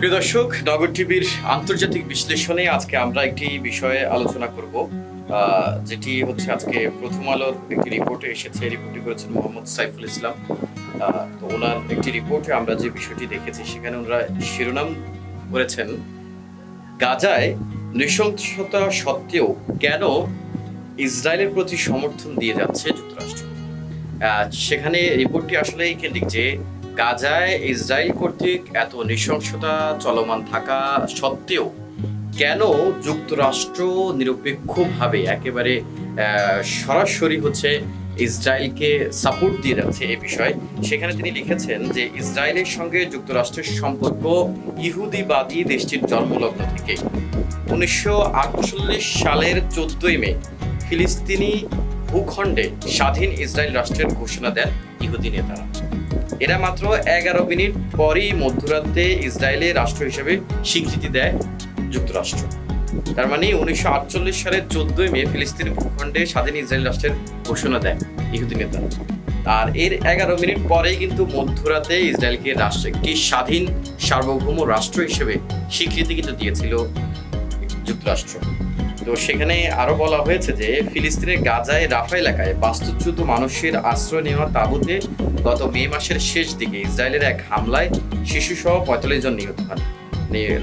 প্রিয় দর্শক, নগর টিভির আন্তর্জাতিক বিশ্লেষণে আজকে আমরা একটি বিষয়ে আলোচনা করব যেটি হচ্ছে আজকে প্রথম আলোর একটি রিপোর্টে এসেছে। রিপোর্টটি করেছেন মোহাম্মদ সাইফুল ইসলাম। তো ওনার একটি রিপোর্টে আমরা যে বিষয়টি দেখেছি, সেখানে ওনারা শিরোনাম করেছেন, গাজায় নৃশংসতা সত্ত্বেও কেন ইসরায়েলের প্রতি সমর্থন দিয়ে যাচ্ছে যুক্তরাষ্ট্র? সেখানে রিপোর্টটি আসলে কেন্দ্রিক যে গাজায় ইসরায়েল কর্তৃক এত নৃশংসতা চলমান থাকা সত্ত্বেও কেন যুক্তরাষ্ট্র নিরপেক্ষভাবে একেবারে সরাসরি হচ্ছে ইসরায়েলকে সাপোর্ট দিয়ে যাচ্ছে এই বিষয়ে? সেখানে তিনি লিখেছেন যে ইসরায়েলের সঙ্গে যুক্তরাষ্ট্রের সম্পর্ক ইহুদিবাদী দেশটির জন্মলগ্ন থেকে। উনিশশো আটচল্লিশ সালের চোদ্দই মে ফিলিস্তিনি ভূখণ্ডে স্বাধীন ইসরায়েল রাষ্ট্রের ঘোষণা দেন ইহুদি নেতারা। এরা মাত্র এগারো মিনিট পরই মধ্যরাতে ইসরায়েলের রাষ্ট্র হিসেবে স্বীকৃতি দেয় যুক্তরাষ্ট্র। তার মানে উনিশশো আটচল্লিশ সালের চোদ্দই মে ফিলিস্তিনি ভূখণ্ডে স্বাধীন ইসরায়েল রাষ্ট্রের ঘোষণা দেয় ইহুদি নেতা আর এর এগারো মিনিট পরেই কিন্তু মধ্যরাতে ইসরায়েলকে রাষ্ট্র, একটি স্বাধীন সার্বভৌম রাষ্ট্র হিসেবে স্বীকৃতি কিন্তু দিয়েছিল যুক্তরাষ্ট্র। তো সেখানে আরও বলা হয়েছে যে ফিলিস্তিনের গাজায় রাফা এলাকায় বাস্তুচ্যুত মানুষের আশ্রয় নেওয়া তাঁবুতে গত মে মাসের শেষ দিকে ইসরায়েলের এক হামলায় শিশুসহ পঁয়তাল্লিশ জন নিহত হন।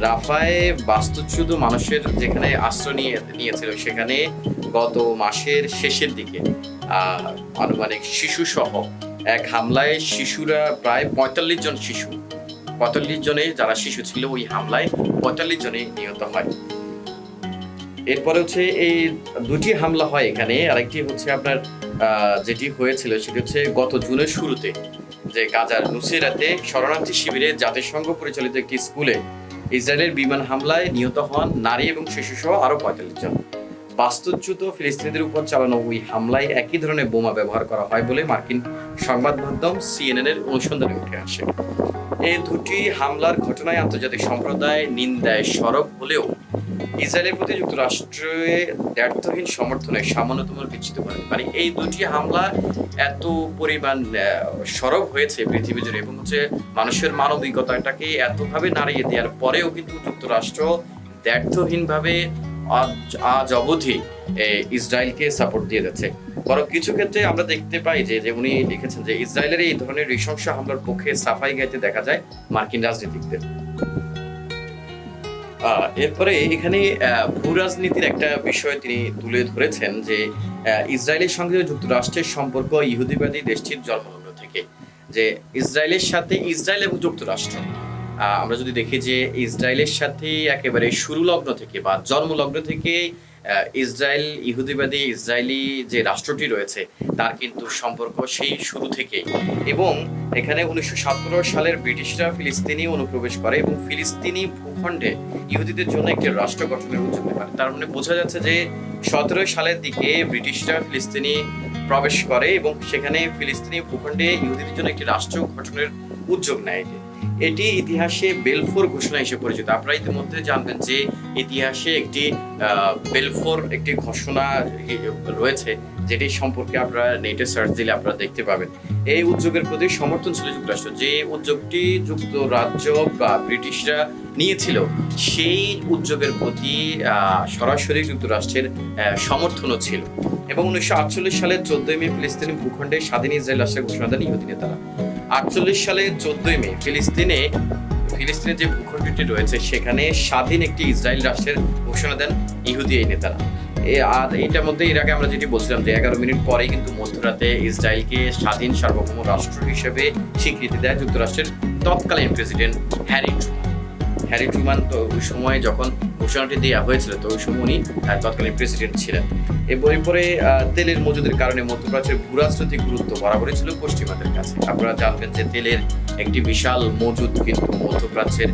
রাফায় বাস্তুচ্যুত মানুষের যেখানে আশ্রয় নিয়ে, নিয়েছিল, সেখানে গত মাসের শেষের দিকে আনুমানিক শিশুসহ এক হামলায় শিশুরা প্রায় পঁয়তাল্লিশ জন শিশু, পঁয়তাল্লিশ জনে যারা শিশু ছিল ওই হামলায় পঁয়তাল্লিশ জনে নিহত হয়। এরপরে হচ্ছে এই দুটি হামলা হয় এখানে। আরেকটি হচ্ছে আপনার যেটি হয়েছিল সেটি হচ্ছে গত জুনের শুরুতে, যে গাজার নুসেরাতে শরণার্থী শিবিরে জাতিসংঘ পরিচালিত একটি স্কুলে ইসরায়েলের বিমান হামলায় নিহত হন নারী এবং শিশু সহ আরও পঁয়তাল্লিশ জন। বাস্তুচ্যুত ফিলিস্তিনিদের উপর চালানো ওই হামলায় একই ধরনের বোমা ব্যবহার করা হয় বলে মার্কিন সংবাদ মাধ্যম সিএনএন এর অনুসন্ধানে উঠে আসে। এই দুটি হামলার ঘটনায় আন্তর্জাতিক সম্প্রদায় নিন্দায় সরব হলেও ইসরায়েলের প্রতি যুক্তরাষ্ট্রের ব্যর্থহীন সমর্থনে সামান্যতম বিচ্ছিত করে। মানে এই দুটি হামলা এত পরিমাণ সরব হয়েছে পৃথিবী জুড়ে এবং হচ্ছে মানুষের মানবিকতাটাকে এতভাবে নাড়িয়ে দেওয়ার পরেও কিন্তু যুক্তরাষ্ট্র ব্যর্থহীনভাবে আজ অবধি ইসরায়েলকে সাপোর্ট দিয়ে যাচ্ছে। বরং কিছু ক্ষেত্রে আমরা দেখতে পাই যে যে উনি লিখেছেন যে ইসরায়েলের এই ধরনের নৃশংস হামলার পক্ষে সাফাই গাইতে দেখা যায় মার্কিন রাজনীতিকদের। এরপরে এখানে ভূ রাজনীতির একটা বিষয় তিনি তুলে ধরেছেন যে ইসরায়েলের সঙ্গে যুক্তরাষ্ট্রের সম্পর্ক ইহুদিবাদী দেশটির জন্মলগ্ন থেকে। যে ইসরায়েলের সাথে ইসরায়েল এবং যুক্তরাষ্ট্র আমরা যদি দেখি যে ইসরায়েলের সাথে একেবারে শুরু লগ্ন থেকে বা জন্মলগ্ন থেকে ইসরায়েল ইহুদিবাদী ইসরায়েলি যে রাষ্ট্রটি রয়েছে, তার কিন্তু সম্পর্ক সেই শুরু থেকে এবং এখানে উনিশশো সতেরো সালের ব্রিটিশরা ফিলিস্তিনি অনুপ্রবেশ করে এবং ফিলিস্তিনি ভূখণ্ডে ইহুদিদের জন্য একটি রাষ্ট্র গঠনের উদ্যোগ পারে তার মানে বোঝা যাচ্ছে যে সতেরো সালের দিকে ব্রিটিশরা ফিলিস্তিনি প্রবেশ করে এবং সেখানে ফিলিস্তিনি ভূখণ্ডে ইহুদিদের জন্য একটি রাষ্ট্র গঠনের উদ্যোগ নেয় এটি। ইতিহাসে বেলফোর ঘোষণা হিসেবে পরিচিত। আপনারা ইতিমধ্যে জানবেন যে ইতিহাসে একটি বেলফোর একটি ঘোষণা রয়েছে, যেটি সম্পর্কে আপনারা নেটে সার্চ দিলে আপনারা দেখতে পাবেন। এই উদ্যোগের প্রতি সমর্থন ছিল যুক্তরাষ্ট্র। যে উদ্যোগটি যুক্তরাজ্য বা ব্রিটিশরা নিয়েছিল, সেই উদ্যোগের প্রতি সরাসরি যুক্তরাষ্ট্রের সমর্থনও ছিল। এবং উনিশশো আটচল্লিশ সালের চোদ্দই মে ফিলিস্তিনি ভূখণ্ডে স্বাধীন ইসরায়েল রাষ্ট্রের ঘোষণা দেন ইহুদি নেতারা। আটচল্লিশ সালের চোদ্দই মে ফিলিস্তিনে ফিলিস্তিনের যে ভূখণ্ডটি রয়েছে, সেখানে স্বাধীন একটি ইসরায়েল রাষ্ট্রের ঘোষণা দেন ইহুদি এই নেতারা। আর এটার মধ্যে এর আগে আমরা যেটি বলছিলাম যে এগারো মিনিট পরেই কিন্তু মধ্যরাতে ইসরায়েলকে স্বাধীন সার্বভৌম রাষ্ট্র হিসেবে স্বীকৃতি দেয় যুক্তরাষ্ট্রের তৎকালীন প্রেসিডেন্ট হ্যারি হ্যারি ট্রুমান তো ওই সময় যখন ঘোষণাটি দেওয়া হয়েছিল, তো ওই সময় উনি তৎকালীন প্রেসিডেন্ট ছিলেন। এরপরে, পরে তেলের মজুদের কারণে মধ্যপ্রাচ্যের ভূরাজনৈতিক গুরুত্ব বরাবরই ছিল পশ্চিমাদের কাছে। আপনারা জানবেন যে তেলের একটি বিশাল মজুদ কিন্তু মধ্যপ্রাচ্যের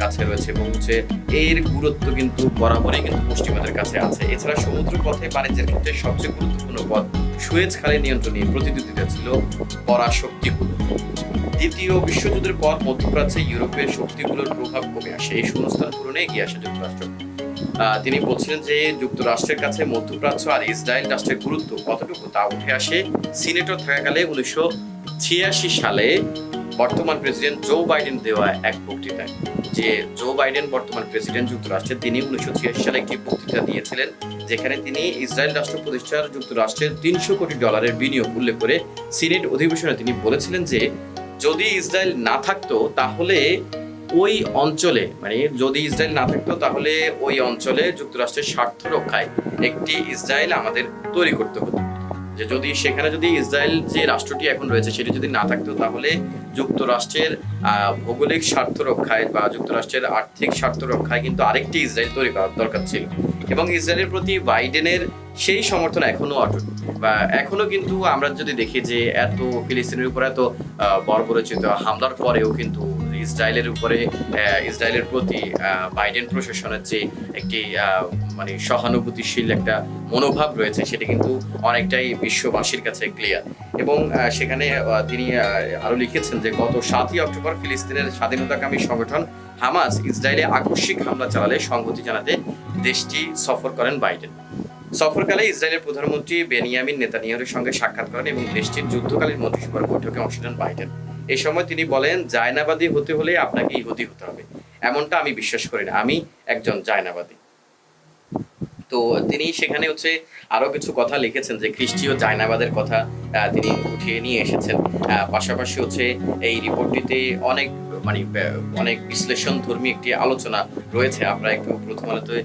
কাছে রয়েছে এবং হচ্ছে এর গুরুত্ব কিন্তু বরাবরই কিন্তু পশ্চিমাদের কাছে আছে। এছাড়া সমুদ্র পথে বাণিজ্যের ক্ষেত্রে সবচেয়ে গুরুত্বপূর্ণ পথ সুয়েজ খালের নিয়ন্ত্রণে প্রতিদ্বন্দ্বিতা ছিল পরাশক্তিগুলো। দ্বিতীয় বিশ্বযুদ্ধের পর মধ্যপ্রাচ্যে ইউরোপের শক্তিগুলোর প্রভাব কমে আসে। এই শূন্যস্থান পূরণে এগিয়ে আসে যুক্তরাষ্ট্র। তিনি বলছিলেন যে যুক্তরাষ্ট্রের কাছে মধ্যপ্রাচ্য আর ইসরায়েল রাষ্ট্রের গুরুত্ব কতটুকু তা উঠে আসে সিনেটর থাকাকালে উনিশশো ছিয়াশি সালে বর্তমান প্রেসিডেন্ট জো বাইডেন দেওয়া এক বক্তৃতায় যে জো বাইডেন বর্তমান প্রেসিডেন্ট যুক্তরাষ্ট্রের, তিনি উনিশশো ছিয়াশি সালে একটি বক্তৃতা দিয়েছিলেন যেখানে তিনি ইসরায়েল রাষ্ট্র প্রতিষ্ঠার যুক্তরাষ্ট্রের তিনশো কোটি ডলারের বিনিয়োগ উল্লেখ করে সিনেট অধিবেশনে তিনি বলেছিলেন যে যদি ইসরায়েল না থাকতো, তাহলে ওই অঞ্চলে মানে যদি ইসরায়েল না থাকতো, তাহলে ওই অঞ্চলে যুক্তরাষ্ট্রের স্বার্থ রক্ষায় একটি ইসরায়েল আমাদের তৈরি করতে হতো। যে যদি সেখানে যদি ইসরায়েল যে রাষ্ট্রটি এখন রয়েছে, সেটি যদি না থাকতো, তাহলে যুক্তরাষ্ট্রের ভৌগোলিক স্বার্থ রক্ষায় বা যুক্তরাষ্ট্রের আর্থিক স্বার্থ রক্ষায় কিন্তু আরেকটি ইসরায়েল তৈরি করার দরকার ছিল। এবং ইসরায়েলের প্রতি বাইডেনের সেই সমর্থন এখনও অটুট। বা এখনও কিন্তু আমরা যদি দেখি যে এত ফিলিস্তিনের উপরে এত বর্বরচিত হামলার পরেও কিন্তু ইসরায়েলের উপরে ইসরায়েলের প্রতি বাইডেন প্রশাসনের যে একটি মানে সহানুভূতিশীল একটা মনোভাব রয়েছে সেটা কিন্তু অনেকটাই বিশ্ববাসীর কাছে ক্লিয়ার এবং সেখানে তিনি আহ, আরও লিখেছেন যে গত সাতই অক্টোবর ফিলিস্তিনের স্বাধীনতাকামী সংগঠন হামাস ইসরায়েলে আকস্মিক হামলা চালালে সংহতি জানাতে দেশটি সফর করেন বাইডেন। সফরকালে ইসরায়েলের প্রধানমন্ত্রী বেনিয়ামিন নেতানিয়াহুর সঙ্গে সাক্ষাৎ করেন এবং দেশটির যুদ্ধকালীন মন্ত্রিসভার বৈঠকে অংশ নেন বাইডেন। এই সময় তিনি বলেন, জায়নাবাদী হতে হলে আপনাকে ইহুদি হতে হবে। এমনটা আমি বিশ্বাস করি না। আমি একজন জায়নাবাদী। তো তিনি সেখানে হচ্ছে আরও কিছু কথা লিখেছেন যে খ্রিস্টীয় জায়নাবাদের কথা তিনি উঠিয়ে নিয়ে এসেছেন। পাশাপাশি হচ্ছে এই রিপোর্টটিতে অনেক মানে অনেক বিশ্লেষণ ধর্মী একটি আলোচনা রয়েছে। আপনারা একটু প্রথম আলোতে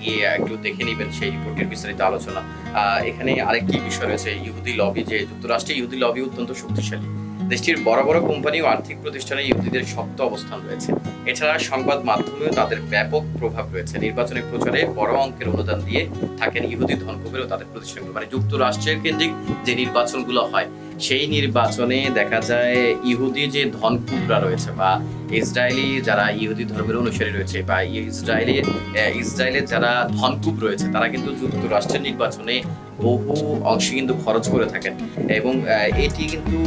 গিয়ে একটু দেখে নেবেন সেই রিপোর্টের বিস্তারিত আলোচনা। এখানে আরেকটি বিষয় রয়েছে, ইহুদি লবি যে যুক্তরাষ্ট্রে ইহুদি লবি অত্যন্ত শক্তিশালী। দেশটির বড় বড় কোম্পানি ও আর্থিক প্রতিষ্ঠানে ইহুদিদের শক্ত অবস্থান রয়েছে। এছাড়া সংবাদ মাধ্যমেও তাদের ব্যাপক প্রভাব রয়েছে। নির্বাচনী প্রচারে বড় অঙ্কের অনুদান দিয়ে থাকেন ইহুদি ধনকুবেরও তাদের প্রতিষ্ঠানগুলো। মানে যুক্তরাষ্ট্রের কেন্দ্রিক যে নির্বাচনগুলো হয় সেই নির্বাচনে দেখা যায় ইহুদি যে ধনকুবরা রয়েছে বা ইসরায়েলি যারা ইহুদি ধর্মের অনুসারী রয়েছে বা ইসরায়েলি ইসরায়েলের যারা ধনকুব রয়েছে, তারা কিন্তু যুক্তরাষ্ট্রের নির্বাচনে বহু অংশে কিন্তু খরচ করে থাকেন। এবং এটি কিন্তু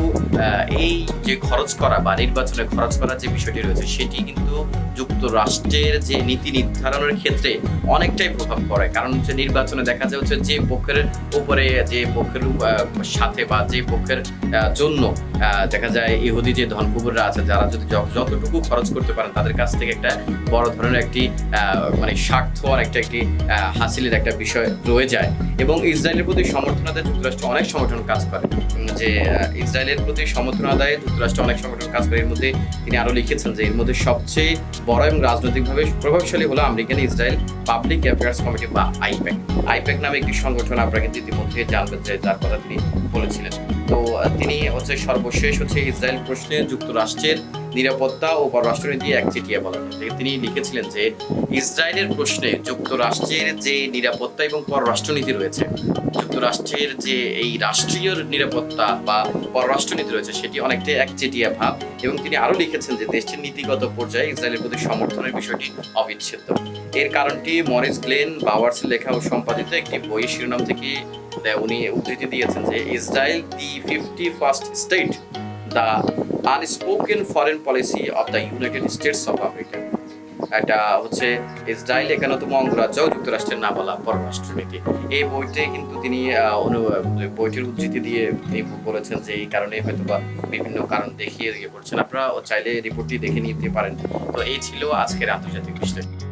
এই যে খরচ করা বা নির্বাচনে খরচ করার যে বিষয়টি রয়েছে, সেটি কিন্তু যুক্তরাষ্ট্রের যে নীতি নির্ধারণের ক্ষেত্রে অনেকটাই প্রভাব পড়ে। কারণ হচ্ছে নির্বাচনে দেখা যায় হচ্ছে যে পক্ষের উপরে, যে পক্ষের সাথে বা যে পক্ষের জন্য দেখা যায় ইহুদি যে ধনকুবররা আছে, যারা যদি যতটুকু খরচ করতে পারেন, তাদের কাছ থেকে একটা বড় ধরনের একটি মানে স্বার্থ আর একটা একটি হাসিলের একটা বিষয় রয়ে যায়। এবং ইসরায়েলের প্রতি সমর্থন আদায় যুক্তরাষ্ট্র অনেক সংগঠন কাজ করে। যে ইসরায়েলের প্রতি সমর্থন আদায়ে যুক্তরাষ্ট্র অনেক সংগঠন কাজ করে। এর মধ্যে তিনি আরও লিখেছেন যে, এর মধ্যে সবচেয়ে বড় এবং রাজনৈতিকভাবে প্রভাবশালী হলো American Israel public affairs committee বা আইপ্যাক। আইপ্যাক নামে একটি সংগঠন আপনারা কিন্তু ইতিমধ্যে জানবেন যে, যার কথা তিনি বলেছিলেন। তো তিনি হচ্ছে সর্বশেষ হচ্ছে ইসরায়েল প্রশ্নে যুক্তরাষ্ট্রের নিরাপত্তা ও পররাষ্ট্রনীতি এক চিঠিয়ে বলেন। তিনি লিখেছিলেন যে, ইসরায়েলের প্রশ্নে যুক্তরাষ্ট্রের যে নিরাপত্তা এবং পররাষ্ট্রনীতি রয়েছে, যুক্তরাষ্ট্রের যে এই রাষ্ট্রীয় নিরাপত্তা বা পররাষ্ট্রনীতি রয়েছে, সেটি অনেকটাই একচেটিয়া ভাব এবং তিনি আরও লিখেছেন যে, দেশটির নীতিগত পর্যায়ে ইসরায়েলের প্রতি সমর্থনের বিষয়টি অবিচ্ছেদ্য। এর কারণটি মরিস গ্লেন বাওয়ার্স লেখা ও সম্পাদিত একটি বই শিরোনাম থেকে উনি উদ্ধৃতি দিয়েছেন যে, Israel the fifty first state, the unspoken foreign policy of the United States of America এটা হচ্ছে ইসরায়েল একান্নতম অঙ্গরাজ্য যুক্তরাষ্ট্রের না বলা পররাষ্ট্রনীতি। এই বইতে কিন্তু তিনি বইটির উদ্ধৃতি দিয়ে তিনি বলেছেন যে এই কারণে হয়তো বা বিভিন্ন কারণ দেখিয়ে দিয়ে পড়ছেন আপনারা চাইলে রিপোর্টটি দেখে নিতে পারেন। তো এই ছিল আজকের আন্তর্জাতিক বিশ্লেষণ।